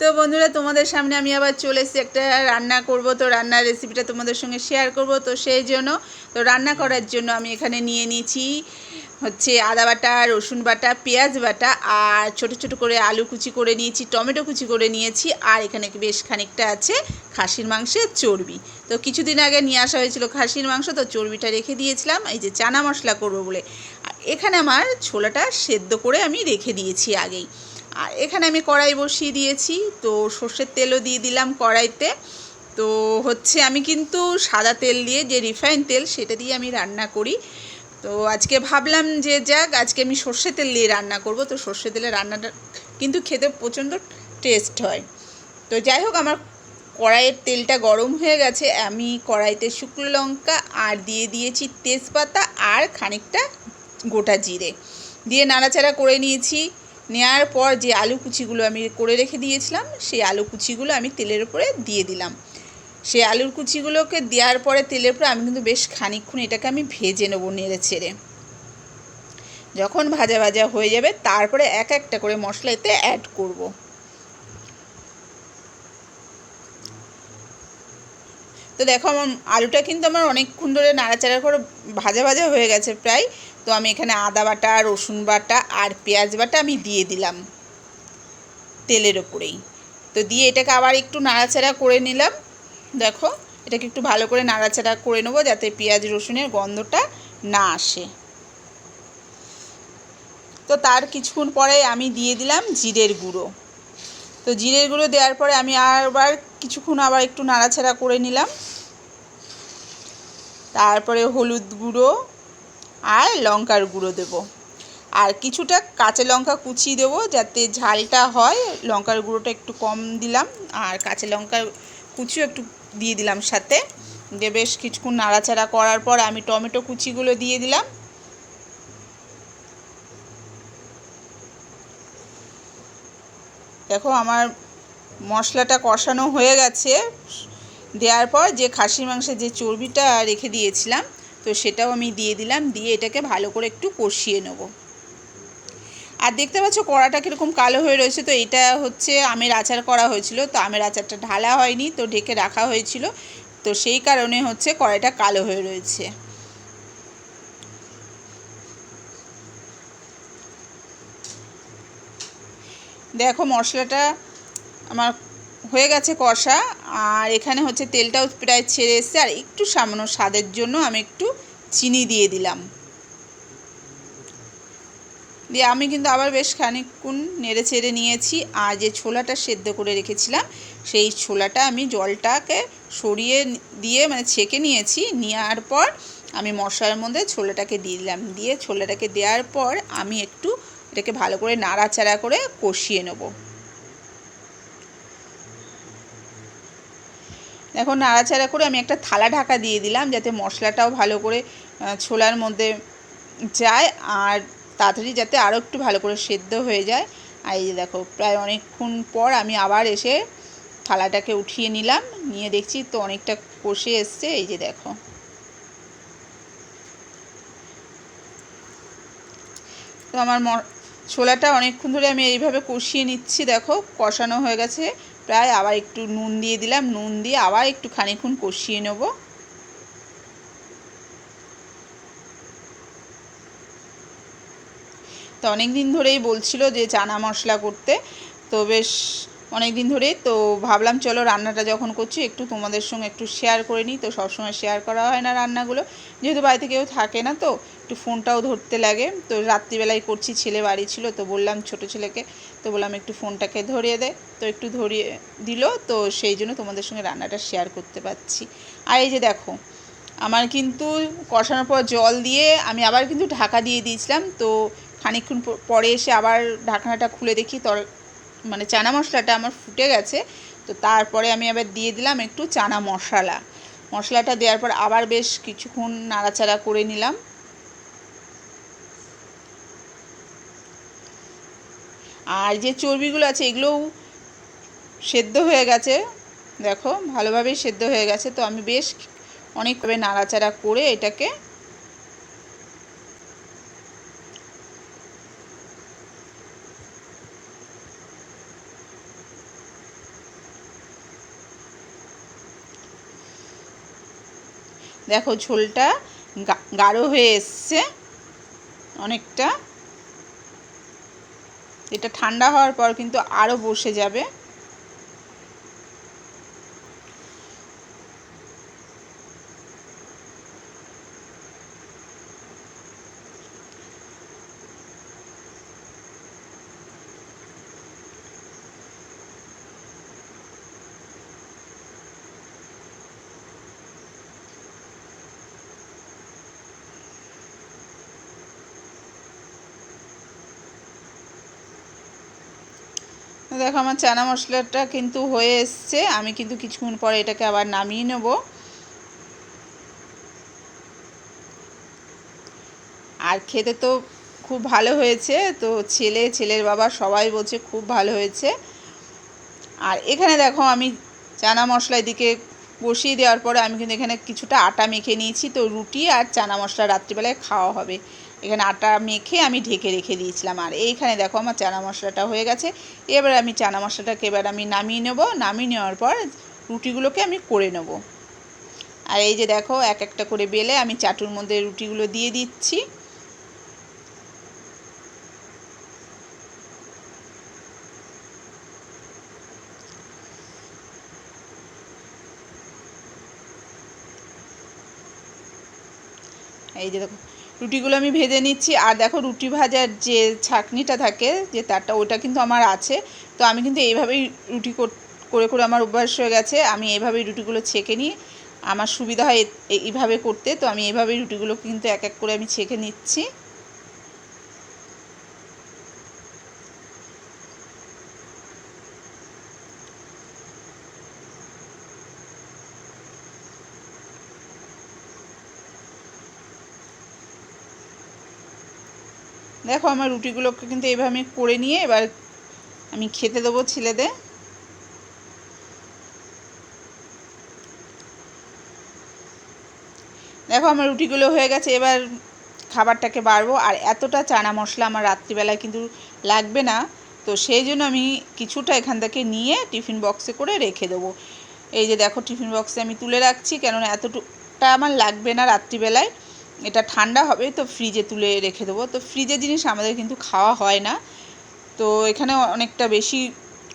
তো বন্ধুরা, তোমাদের সামনে আমি আবার চলে এসেছি একটা রান্না করব। তো রান্নার রেসিপিটা তোমাদের সঙ্গে শেয়ার করব। তো সেই জন্য, তো রান্না করার জন্য আমি এখানে নিয়ে নিয়েছি হচ্ছে আদা বাটা, রসুন বাটা, পেঁয়াজ বাটা, আর ছোট ছোট করে আলু কুচি করে নিয়েছি, টমেটো কুচি করে নিয়েছি, আর এখানে বেশ খানিকটা আছে খাসির মাংসের চর্বি। তো কিছুদিন আগে নিয়ে আসা হয়েছিল খাসির মাংস, তো চর্বিটা রেখে দিয়েছিলাম, এই যে চানা মশলা করব বলে। এখানে আমার ছোলাটা সেদ্ধ করে আমি রেখে দিয়েছি আগেই। আর এখানে আমি কড়াই বসিয়ে দিয়েছি, তো সর্ষের তেলও দিয়ে দিলাম কড়াইতে। তো হচ্ছে আমি কিন্তু সাদা তেল দিয়ে যে রিফাইন তেল সেটা দিয়ে আমি রান্না করি। তো আজকে ভাবলাম যে যাক, আজকে আমি সর্ষে তেল দিয়ে রান্না করব। তো সর্ষে তেলে রান্নাটা কিন্তু খেতে প্রচণ্ড টেস্ট হয়। তো যাই হোক, আমার কড়াইয়ের তেলটা গরম হয়ে গেছে। আমি কড়াইতে শুকনো লঙ্কা আর দিয়ে দিয়েছি তেজপাতা আর খানিকটা গোটা জিরে। দিয়ে নাড়াচাড়া করে নিয়েছি। নেওয়ার পর যে আলু কুচিগুলো আমি করে রেখে দিয়েছিলাম, সেই আলু কুচিগুলো আমি তেলের উপরে দিয়ে দিলাম। সেই আলুর কুচিগুলোকে দেওয়ার পরে তেলের উপরে আমি কিন্তু বেশ খানিকক্ষণ এটাকে আমি ভেজে নেব নেড়ে ছেড়ে যখন ভাজা ভাজা হয়ে যাবে, তারপরে এক একটা করে মশলা এতে অ্যাড করব। তো দেখো, আমার আলুটা কিন্তু আমার অনেকক্ষণ ধরে নাড়াচাড়া করে ভাজা ভাজা হয়ে গেছে প্রায়। তো আমি এখানে আদা বাটা, রসুন বাটা আর পেঁয়াজ বাটা আমি দিয়ে দিলাম তেলের ওপরেই। তো দিয়ে এটাকে আবার একটু নাড়াচাড়া করে নিলাম। দেখো, এটাকে একটু ভালো করে নাড়াচাড়া করে নেব যাতে পেঁয়াজ, রসুনের গন্ধটা না আসে। তো তার কিছুক্ষণ পরে আমি দিয়ে দিলাম জিরের গুঁড়ো। তো জিরের গুঁড়ো দেওয়ার পরে আমি আবার কিছুক্ষণ আবার একটু নাড়াচাড়া করে নিলাম। তারপরে হলুদ গুঁড়ো আর লঙ্কার গুঁড়ো দেব। আর কিছুটা কাঁচা লঙ্কা কুচি দেব যাতে ঝালটা হয়। লঙ্কার গুঁড়োটা একটু কম দিলাম আর কাঁচা লঙ্কার কুচিও একটু দিয়ে দিলাম সাথে। দিয়ে বেশ কিছুক্ষণ নাড়াচাড়া করার পর আমি টমেটো কুচিগুলো দিয়ে দিলাম। দেখো আমার মশলাটা কষানো হয়ে গেছে। দেওয়ার পর যে খাসির মাংসের যে চর্বিটা রেখে দিয়েছিলাম তো সেটাও আমি দিয়ে দিলাম, দিয়ে এটাকে ভালো করে একটু কষিয়ে নেব। আর দেখতে পাচ্ছ কড়াটা কীরকম কালো হয়ে রয়েছে, তো এটা হচ্ছে আমের আচার করা হয়েছিল, তো আমের আচারটা ঢালা হয়নি, তো ঢেকে রাখা হয়েছিল, তো সেই কারণে হচ্ছে কড়াইটা কালো হয়ে রয়েছে। দেখো মশলাটা আমার হয়ে গেছে কষা, আর এখানে হচ্ছে তেলটাও প্রায় ছেড়ে এসছে, আর একটু সামান্য স্বাদের জন্য আমি একটু চিনি দিয়ে দিলাম। দিয়ে আমি কিন্তু আবার বেশ খানিকক্ষণ নেড়ে চেড়ে নিয়েছি, আর যে ছোলাটা সেদ্ধ করে রেখেছিলাম, সেই ছোলাটা আমি জলটাকে সরিয়ে দিয়ে মানে ছেঁকে নিয়েছি, নেওয়ার পর আমি মশলার মধ্যে ছোলাটাকে দিয়ে দিলাম। দিয়ে ছোলাটাকে দেওয়ার পর আমি একটু এটাকে ভালো করে নাড়াচাড়া করে কষিয়ে নেব। এখন নাড়াচাড়া করে আমি একটা থালা ঢাকা দিয়ে দিলাম যাতে মশলাটাও ভালো করে ছোলার মধ্যে যায় আর তাড়াতাড়ি যাতে আরও একটু ভালো করে সেদ্ধ হয়ে যায়। আর এই যে দেখো, প্রায় অনেকক্ষণ পর আমি আবার এসে থালাটাকে উঠিয়ে নিলাম। নিয়ে দেখছি তো অনেকটা কষে এসছে, এই যে দেখো। তো আমার ছোলাটা অনেকক্ষণ ধরে আমি এইভাবে কষিয়ে নিচ্ছি, দেখো, কষানো হয়ে গেছে। প্রায় আবার একটু নুন দিয়ে দিলাম, নুন দিয়ে আবার একটু খানিক্ষণ কষিয়ে নেব। তো অনেক দিন ধরেই বলছিল যে চানা মশলা করতে, তো বেশ অনেক দিন ধরেই তো ভাবলাম, চলো রান্নাটা যখন করছি, একটু তোমাদের সঙ্গে একটু শেয়ার করে নিই। তো সবসময় শেয়ার করা হয় না রান্নাগুলো। যেহেতু বাড়িতে কেউ থাকে না তো, একটু ফোনটাও ধরতে লাগে। তো রাত্রিবেলায় করছি, ছেলে বাড়ি ছিল তো বললাম ছোট ছেলেকে। তো বললাম, একটু ফোনটাকে ধরিয়ে দে। তো একটু ধরিয়ে দিল। তো সেই জন্য তোমাদের সঙ্গে রান্নাটা শেয়ার করতে পারছি। আর এই যে দেখো, আমার কিন্তু কষানোর পর জল দিয়ে আমি আবার কিন্তু ঢাকা দিয়ে দিয়েছিলাম। তো খানিকক্ষণ পরে এসে আবার ঢাকনাটা খুলে দেখি, তর মানে চানা মশলাটা আমার ফুটে গেছে, তো তারপরে আমি আবার দিয়ে দিলাম একটু চানা মশলা। মশলাটা দেওয়ার পর আবার বেশ কিছুক্ষণ নাড়াচাড়া করে নিলাম। আর যে চর্বিগুলো আছে এগুলোও সেদ্ধ হয়ে গেছে, দেখো ভালোভাবেই সেদ্ধ হয়ে গেছে, তো আমি বেশ অনেকভাবে নাড়াচাড়া করে এটাকে দেখো ঝোলটা গাঢ় হয়ে এসছে অনেকটা। এটা ঠান্ডা হওয়ার পর কিন্তু আরও বসে যাবে। দেখো আমার চানা মশলাটা কিন্তু হয়ে এসছে। আমি কিন্তু কিছুক্ষণ পরে এটাকে আবার নামিয়ে নেব। আর খেতে তো খুব ভালো হয়েছে। তো ছেলে, ছেলের বাবা সবাই বলছে খুব ভালো হয়েছে। আর এখানে দেখো আমি চানা মশলা এদিকে বসিয়ে দেওয়ার পরে আমি কিন্তু এখানে কিছুটা আটা মেখে নিয়েছি। তো রুটি আর চানা মশলা রাত্রিবেলায় খাওয়া হবে। এখানে আটা মেখে আমি ঢেকে রেখে দিয়েছিলাম। আর এইখানে দেখো আমার চানা মশলাটা হয়ে গেছে। এবার আমি চানা মশলাটাকে এবার আমি নামিয়ে নেব। নামিয়ে নেওয়ার পর রুটিগুলোকে আমি করে নেব। আর এই যে দেখো এক একটা করে বেলে আমি চাটুর মধ্যে রুটিগুলো দিয়ে দিচ্ছি। এই যে দেখো, রুটিগুলো আমি ভেজে নিচ্ছি। আর দেখো, রুটি ভাজার যে ছাঁকনিটা থাকে, যে তারটা, ওটা কিন্তু আমার আছে। তো আমি কিন্তু এইভাবেই রুটি কর- করে আমার অভ্যাস হয়ে গেছে। আমি এইভাবেই রুটিগুলো ছেঁকে নিই। আমার সুবিধা হয় এইভাবে করতে। তো আমি এইভাবেই রুটিগুলো কিন্তু এক এক করে আমি ছেঁকে নিচ্ছি। দেখো, আমার রুটিগুলোকে কিন্তু এইভাবে আমি করে নিয়ে এবার আমি খেতে দেবো ছেলেদের। দেখো, আমার রুটিগুলো হয়ে গেছে, এবার খাবারটাকে বাড়বো। আর এতটা চানা মশলা আমার রাত্রিবেলায় কিন্তু লাগবে না, তো সেই জন্য আমি কিছুটা এখান থেকে নিয়ে টিফিন বক্সে করে রেখে দেবো। এই যে দেখো, টিফিন বক্সে আমি তুলে রাখছি, কেননা এতটুকটা আমার লাগবে না রাত্রিবেলায়। এটা ঠান্ডা হবে, তো ফ্রিজে তুলে রেখে দেবো। তো ফ্রিজে জিনিস আমাদের কিন্তু খাওয়া হয় না। তো এখানে অনেকটা বেশি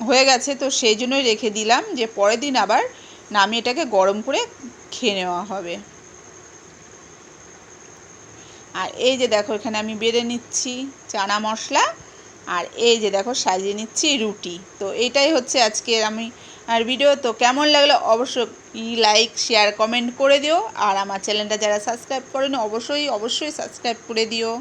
হয়ে গেছে, তো সেই জন্যই রেখে দিলাম যে পরের দিন আবার নামিয়ে এটাকে গরম করে খেয়ে নেওয়া হবে। আর এই যে দেখো, এখানে আমি বেড়ে নিচ্ছি চানা মশলা, আর এই যে দেখো, সাজিয়ে নিচ্ছি রুটি। তো এটাই হচ্ছে আজকের আমি, আর ভিডিও। তো কেমন লাগল? অবশ্যই লাইক, শেয়ার, কমেন্ট করে দিও। আর আমার চ্যানেলটা যারা সাবস্ক্রাইব করেনি, অবশ্যই অবশ্যই সাবস্ক্রাইব করে দিও।